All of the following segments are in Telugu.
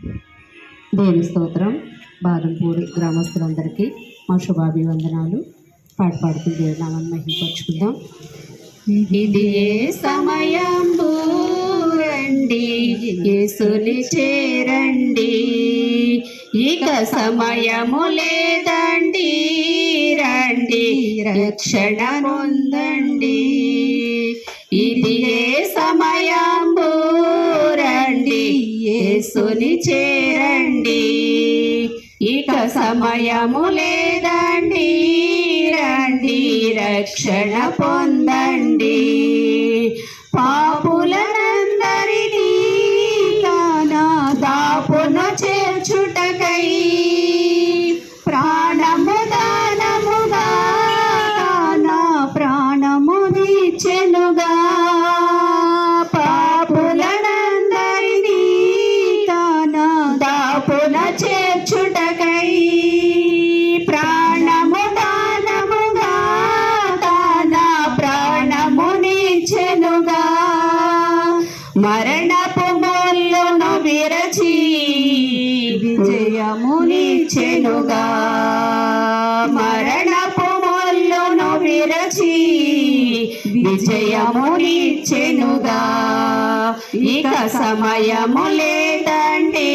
దేవి స్తోత్రం బాదంపూడి గ్రామస్తులందరికీ మా శుభాభివందనాలు. పాట పాడుతూ దేవునామని మహిమపరుచుకుందాం ఇది ఏ సమయం రండి యేసుని చేరండి. ఇక సమయము లేదండి రండి రక్షణ పొందండి ఇది ఏ యేసుని చేరండి. ఇక సమయము లేదండి. రండి రక్షణ పొందండి. పాపుల మరణపు మొల్లును విరచి విజయము నీచెనుగా మరణపు మొల్లును విరచి విజయము నీచెనుగా ఇక సమయము లేదండి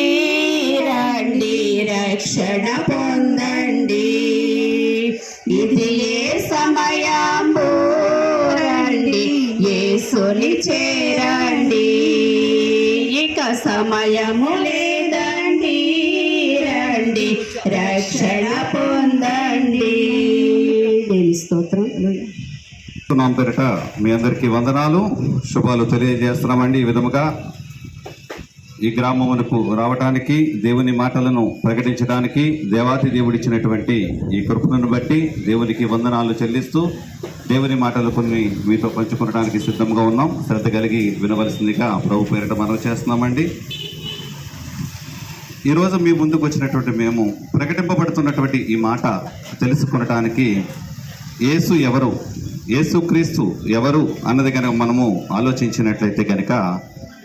రండి రక్షణ పొందండి. ఇది ఏ సమయం రండి ఏ సొలిచే సమయము లేదండి. రండి రక్షణ పొందండి. దేని స్తోత్రం. పేరిట మీ అందరికీ వందనాలు. శుభాలు తెలియజేస్తున్నామండి ఈ విధముగా. ఈ గ్రామమునకు రావటానికి దేవుని మాటలను ప్రకటించడానికి దేవాతి దేవుడిచ్చినటువంటి ఈ కృపను బట్టి దేవునికి వందనాలు చెల్లిస్తూ దేవుని మాటలు కొన్ని మీతో పంచుకోవడానికి సిద్ధంగా ఉన్నాం. శ్రద్ధ కలిగి వినవలసిందిగా ప్రభు పేరిట మనం చేస్తున్నామండి. ఈరోజు మీ ముందుకు వచ్చినటువంటి మేము ప్రకటింపబడుతున్నటువంటి ఈ మాట తెలుసుకొనటానికి యేసు ఎవరు? యేసుక్రీస్తు ఎవరు? అన్నది కనుక మనము ఆలోచించినట్లయితే కనుక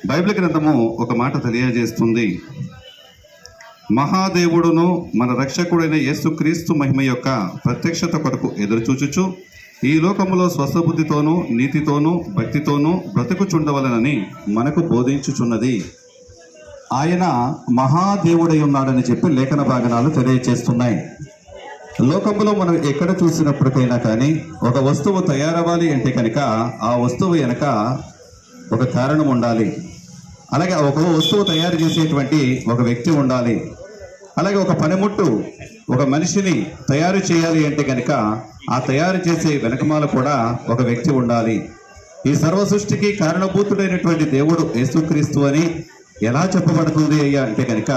బైబిల్ గ్రంథము ఒక మాట తెలియజేస్తుంది. మహాదేవుడును మన రక్షకుడైన యేసుక్రీస్తు మహిమ యొక్క ప్రత్యక్షత కొరకు ఎదురుచూచుచు ఈ లోకములో స్వస్థబుద్ధితోనూ నీతితోనూ భక్తితోనూ బ్రతుకుచుండవలనని మనకు బోధించుచున్నది. ఆయన మహాదేవుడై ఉన్నాడని చెప్పి లేఖన భాగనాలు తెలియజేస్తున్నాయి లోకంలో మనం ఎక్కడ చూసినప్పటికైనా కానీ ఒక వస్తువు తయారవ్వాలి అంటే కనుక ఆ వస్తువు వెనక ఒక కారణం ఉండాలి. అలాగే ఒక వస్తువు తయారు చేసేటువంటి ఒక వ్యక్తి ఉండాలి. అలాగే ఒక పనిముట్టు ఒక మనిషిని తయారు చేయాలి అంటే కనుక ఆ తయారు చేసే వెనకమాల కూడా ఒక వ్యక్తి ఉండాలి. ఈ సర్వ సృష్టికి కారణభూతుడైనటువంటి దేవుడు యేసుక్రీస్తు అని ఎలా చెప్పబడుతుంది అయ్యా అంటే కనుక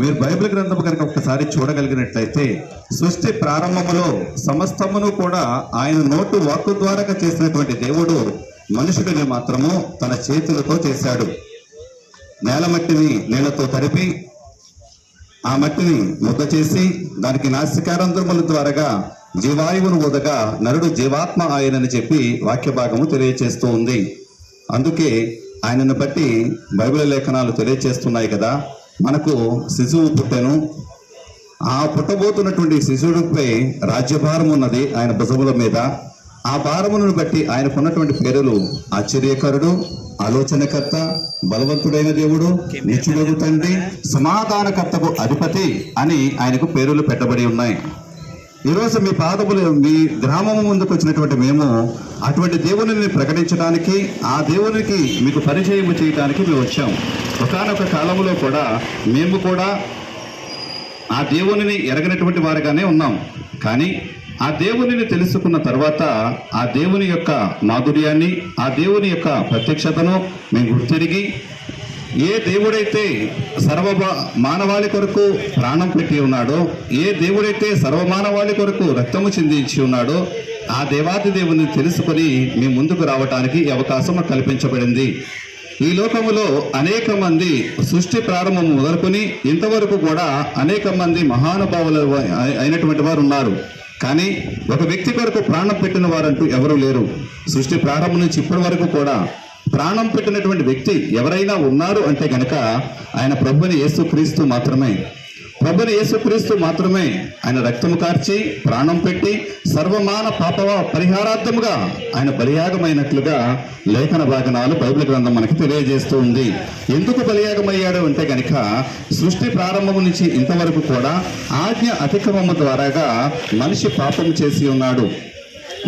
మీరు బైబిల్ గ్రంథం కనుక ఒకసారి చూడగలిగినట్లయితే సృష్టి ప్రారంభములో సమస్తమును కూడా ఆయన నోటు వాక్కు ద్వారా చేసినటువంటి దేవుడు మనుషుడిని మాత్రము తన చేతులతో చేశాడు. నేల మట్టిని నీళ్ళతో తడిపి ఆ మట్టిని ముద్ద చేసి దానికి నాసికారంధ్రముల ద్వారాగా జీవాయువును ఊదగా నరుడు జీవాత్మ ఆయనని చెప్పి వాక్య భాగము తెలియచేస్తూ ఉంది. అందుకే ఆయనను బట్టి బైబిల్ లేఖనాలు తెలియచేస్తున్నాయి కదా. మనకు శిశువు పుట్టెను. ఆ పుట్టబోతున్నటువంటి శిశువుడిపై రాజ్యభారం ఉన్నది ఆయన భుజముల మీద. ఆ భారములను బట్టి ఆయనకున్నటువంటి పేరులు ఆశ్చర్యకరుడు ఆలోచనకర్త బలవంతుడైన దేవుడు నిత్యుడగు తండ్రి సమాధానకర్తకు అధిపతి అని ఆయనకు పేరులు పెట్టబడి ఉన్నాయి. ఈరోజు మీ పాదములు మీ గ్రామము ముందుకు వచ్చినటువంటి మేము అటువంటి దేవుని ప్రకటించడానికి ఆ దేవునికి మీకు పరిచయం చేయడానికి మేము వచ్చాం. ఒకనొక కాలంలో కూడా మేము కూడా ఆ దేవునిని ఎరగనటువంటి వారుగానే ఉన్నాం. కానీ ఆ దేవునిని తెలుసుకున్న తర్వాత ఆ దేవుని యొక్క మాధుర్యాన్ని ఆ దేవుని యొక్క ప్రత్యక్షతను మేము గుర్తిరిగి ఏ దేవుడైతే సర్వ మానవాళి కొరకు ప్రాణం పెట్టి ఉన్నాడో ఏ దేవుడైతే సర్వమానవాళి కొరకు రక్తము చెందించి ఉన్నాడో ఆ దేవాది దేవుని తెలుసుకొని మీ ముందుకు రావటానికి ఈ అవకాశం కల్పించబడింది. ఈ లోకములో అనేక మంది సృష్టి ప్రారంభం మొదలుకొని ఇంతవరకు కూడా అనేక మంది మహానుభావులు అయినటువంటి వారు ఉన్నారు. కానీ ఒక వ్యక్తి కొరకు ప్రాణం పెట్టిన వారంటూ ఎవరూ లేరు. సృష్టి ప్రారంభం నుంచి ఇప్పటి వరకు కూడా ప్రాణం పెట్టినటువంటి వ్యక్తి ఎవరైనా ఉన్నారు అంటే గనక ఆయన ప్రభుని యేసుక్రీస్తు మాత్రమే. ప్రభుని యేసుక్రీస్తు మాత్రమే ఆయన రక్తము కార్చి ప్రాణం పెట్టి సర్వమాన పాప పరిహారార్థముగా ఆయన బలియాగమైనట్లుగా లేఖన భాగనాలు బైబిల్ గ్రంథం మనకి తెలియజేస్తూ ఉంది. ఎందుకు బలియాగమయ్యాడు అంటే కనుక సృష్టి ప్రారంభం నుంచి ఇంతవరకు కూడా ఆజ్ఞ అతిక్రమము ద్వారాగా మనిషి పాపము చేసి ఉన్నాడు.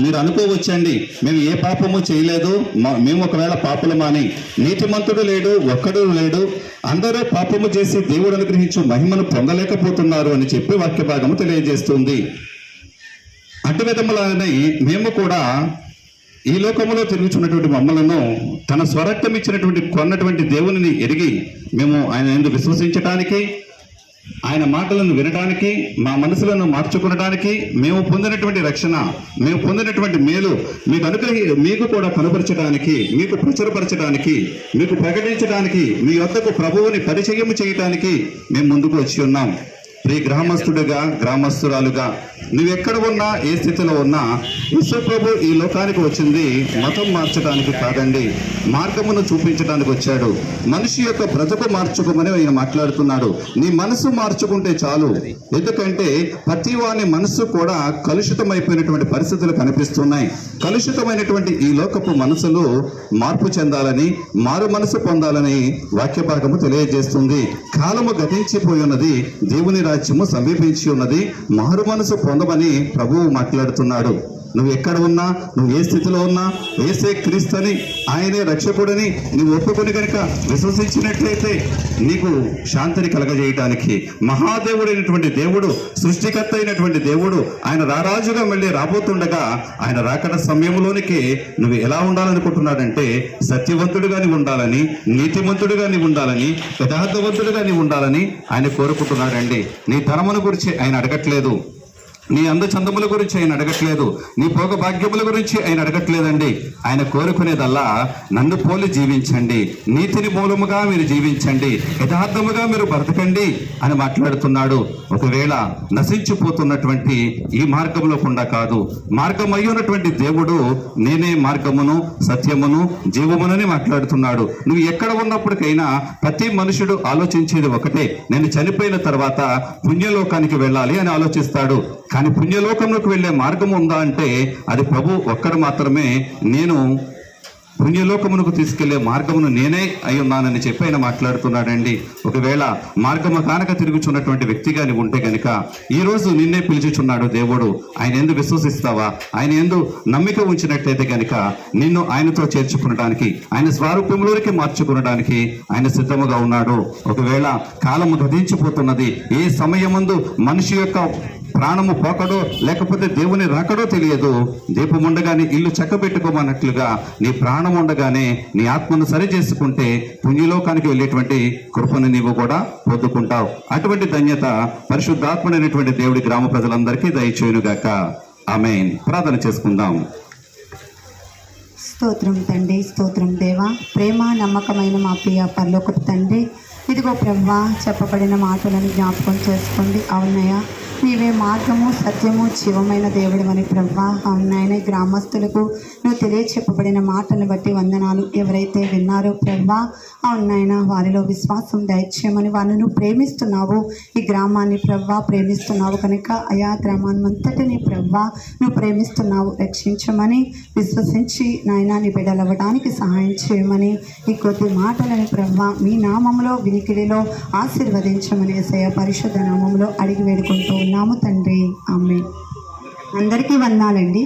మీరు అనుకోవచ్చండి. మేము ఏ పాపము చేయలేదు. మా- మేము ఒకవేళ పాపులమాని నీతిమంతుడు లేడు ఒక్కడు లేడు. అందరూ పాపము చేసి దేవుడు అనుగ్రహించు మహిమను పొందలేకపోతున్నారు అని చెప్పి వాక్య భాగము తెలియజేస్తుంది. అటు విధములనే మేము కూడా ఈ లోకములో తిరుగుచున్నటువంటి మమ్మలను తన స్వరక్తం ఇచ్చినటువంటి కొన్నటువంటి దేవునిని ఎరిగి మేము ఆయన ఎందుకు విశ్వసించటానికి ఆయన మాటలను వినడానికి మా మనసులను మార్చుకునడానికి మేము పొందినటువంటి రక్షణ మేము పొందినటువంటి మేలు మీకు అనుగ్రహి మీకు కూడా కనపరచడానికి మీకు ప్రచురపరచడానికి మీకు ప్రకటించడానికి మీ వద్దకు ప్రభువుని పరిచయం చేయటానికి మేము ముందుకు వచ్చి ఉన్నాం. నీ గ్రామస్తుడిగా గ్రామస్తురాలుగా నువ్వెక్కడ ఉన్నా ఏ స్థితిలో ఉన్నా విశ్వప్రభు ఈ లోకానికి వచ్చింది మతం మార్చడానికి కాదండి మార్గమును చూపించడానికి వచ్చాడు. మనిషి యొక్క బ్రతుకు మార్చుకోమని ఆయన మాట్లాడుతున్నాడు. నీ మనసు మార్చుకుంటే చాలు. ఎందుకంటే ప్రతి వాని మనసు కూడా కలుషితమైపోయినటువంటి పరిస్థితులు కనిపిస్తున్నాయి. కలుషితమైనటువంటి ఈ లోకపు మనసులు మార్పు చెందాలని మారు మనసు పొందాలని వాక్య భాగము తెలియజేస్తుంది. కాలము గతించిపోయి ఉన్నది దేవుని రాజ్యము సమీపించి ఉన్నది మారు మనసు పొందమని ప్రభువు మాట్లాడుతున్నాడు. నువ్వు ఎక్కడ ఉన్నా నువ్వు ఏ స్థితిలో ఉన్నా ఏసే క్రీస్తుని ఆయనే రక్షకుడని నువ్వు ఒప్పుకొని కనుక విశ్వసించినట్లయితే నీకు శాంతిని కలగజేయడానికి మహాదేవుడైనటువంటి దేవుడు సృష్టికర్త అయినటువంటి దేవుడు ఆయన రారాజుగా మళ్ళీ రాబోతుండగా ఆయన రాకడ సమయంలోనికి నువ్వు ఎలా ఉండాలనుకుంటున్నాడంటే సత్యవంతుడుగా నీవు ఉండాలని నీతిమంతుడుగా నీవు ఉండాలని యథార్థవంతుడుగా నీవు ఉండాలని ఆయన కోరుకుంటున్నాడండి. నీ ధర్మను గురించి ఆయన అడగట్లేదు. నీ అందచందముల గురించి ఆయన అడగట్లేదు. నీ భోగ భాగ్యముల గురించి ఆయన అడగట్లేదండి. ఆయన కోరుకునేదల్లా నన్ను పోలి జీవించండి. నీతిని మూలముగా మీరు జీవించండి. యథార్థముగా మీరు బ్రతకండి అని మాట్లాడుతున్నాడు. ఒకవేళ నశించిపోతున్నటువంటి ఈ మార్గంలో కూడా కాదు. మార్గం అయ్యున్నటువంటి దేవుడు నేనే మార్గమును సత్యమును జీవమునని మాట్లాడుతున్నాడు. నువ్వు ఎక్కడ ఉన్నప్పటికైనా ప్రతి మనుషుడు ఆలోచించేది ఒకటే. నేను చనిపోయిన తర్వాత పుణ్యలోకానికి వెళ్ళాలి అని ఆలోచిస్తాడు. కానీ పుణ్యలోకంలోకి వెళ్ళే మార్గం ఉందా అంటే అది ప్రభు ఒక్కడు మాత్రమే. నేను పుణ్యలోకమునకు తీసుకెళ్ళే మార్గమును నేనే అయి ఉన్నానని చెప్పి ఆయన మాట్లాడుతున్నాడండి. ఒకవేళ మార్గము కానక తిరుగుచున్నటువంటి వ్యక్తి నీవు ఉంటే గనుక ఈ రోజు నిన్నే పిలిచిచున్నాడు దేవుడు. ఆయన ఎందు విశ్వసిస్తావా? ఆయన ఎందు నమ్మిక ఉంచినట్లయితే గనుక నిన్ను ఆయనతో చేర్చుకునడానికి ఆయన స్వరూపంలోనికి మార్చుకునడానికి ఆయన సిద్ధముగా ఉన్నాడు. ఒకవేళ కాలము గతించిపోతున్నది ఏ సమయమందు మనిషి యొక్క ప్రాణము పోకడో లేకపోతే దేవుని రాకడో తెలియదు. దీపం ఉండగానే ఇల్లు చక్కబెట్టుకోమన్నట్లుగా నీ ప్రాణం ఉండగానే నీ ఆత్మను సరి చేసుకుంటే పుణ్యలోకానికి వెళ్ళేటువంటి కృపను నీవు కూడా పొందుకుంటావు. అటువంటి ధన్యత పరిశుద్ధాత్ముడైనటువంటి దేవుడి గ్రామ ప్రజలందరికీ దయచేయునుగాక. ఆమె ప్రార్థన చేసుకుందాం. స్తోత్రం తండ్రి స్తోత్రం దేవా. ప్రేమ నమ్మకమైన మా ప్రియ పర్లోకపు తండ్రి ఇదిగో బ్రహ్మ చెప్పబడిన మాటలను జ్ఞాపకం చేసుకోండి. అవునయ్యా నీవే మార్గము సత్యము జీవమైన దేవుడు అని బ్రహ్మ అవునాయన గ్రామస్తులకు నువ్వు తెలియచెప్పబడిన మాటలను బట్టి వందనాలు ఎవరైతే విన్నారో బ్రహ్మ అవునాయన వారిలో విశ్వాసం దయచేయమని వారిని నువ్వు ప్రేమిస్తున్నావు. ఈ గ్రామాన్ని ప్రవ్వా ప్రేమిస్తున్నావు కనుక అయా గ్రామాన్ని అంతటిని ప్రవ్వా నువ్వు ప్రేమిస్తున్నావు. రక్షించమని విశ్వసించి నాయనాన్ని నీ బిడ్డలవ్వడానికి సహాయం చేయమని ఈ కొద్ది మాటలని ప్రవ్వా మీ నామంలో వినికిడిలో ఆశీర్వదించమని సయ పరిశుద్ధ నామంలో అడిగి వేడుకుంటూ ఉన్నాము తండ్రి ఆమె అందరికీ వందాలండి